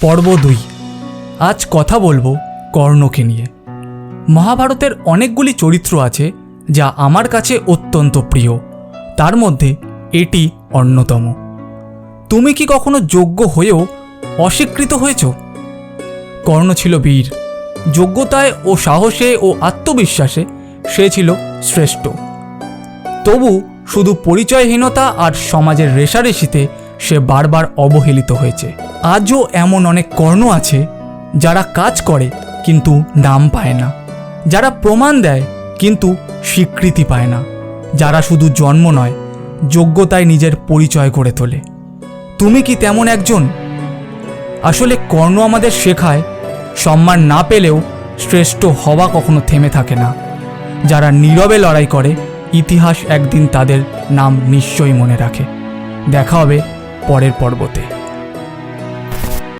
পর্ব দুই। আজ কথা বলব কর্ণকে নিয়ে। মহাভারতের অনেকগুলি চরিত্র আছে যা আমার কাছে অত্যন্ত প্রিয়। তার মধ্যে এটি অন্যতম। তুমি কি কখনো যোগ্য হয়েও অস্বীকৃত হয়েছ? কর্ণ ছিল বীর। যোগ্যতায় ও সাহসে ও আত্মবিশ্বাসে সে ছিল শ্রেষ্ঠ। তবু শুধু পরিচয়হীনতা আর সমাজের রেশারেশিতে সে বারবার অবহেলিত হয়েছে। আজও এমন অনেক কর্ণ আছে, যারা কাজ করে কিন্তু নাম পায় না। যারা প্রমাণ দেয় কিন্তু স্বীকৃতি পায় না। যারা শুধু জন্ম নয়, যোগ্যতায় নিজের পরিচয় করে তোলে। তুমি কি তেমন একজন? আসলে কর্ণ আমাদের শেখায়, সম্মান না পেলেও শ্রেষ্ঠ হওয়া কখনো থেমে থাকে না। যারা নীরবে লড়াই করে, ইতিহাস একদিন তাদের নাম নিশ্চয়ই মনে রাখে। দেখা হবে পরের পর্বতে।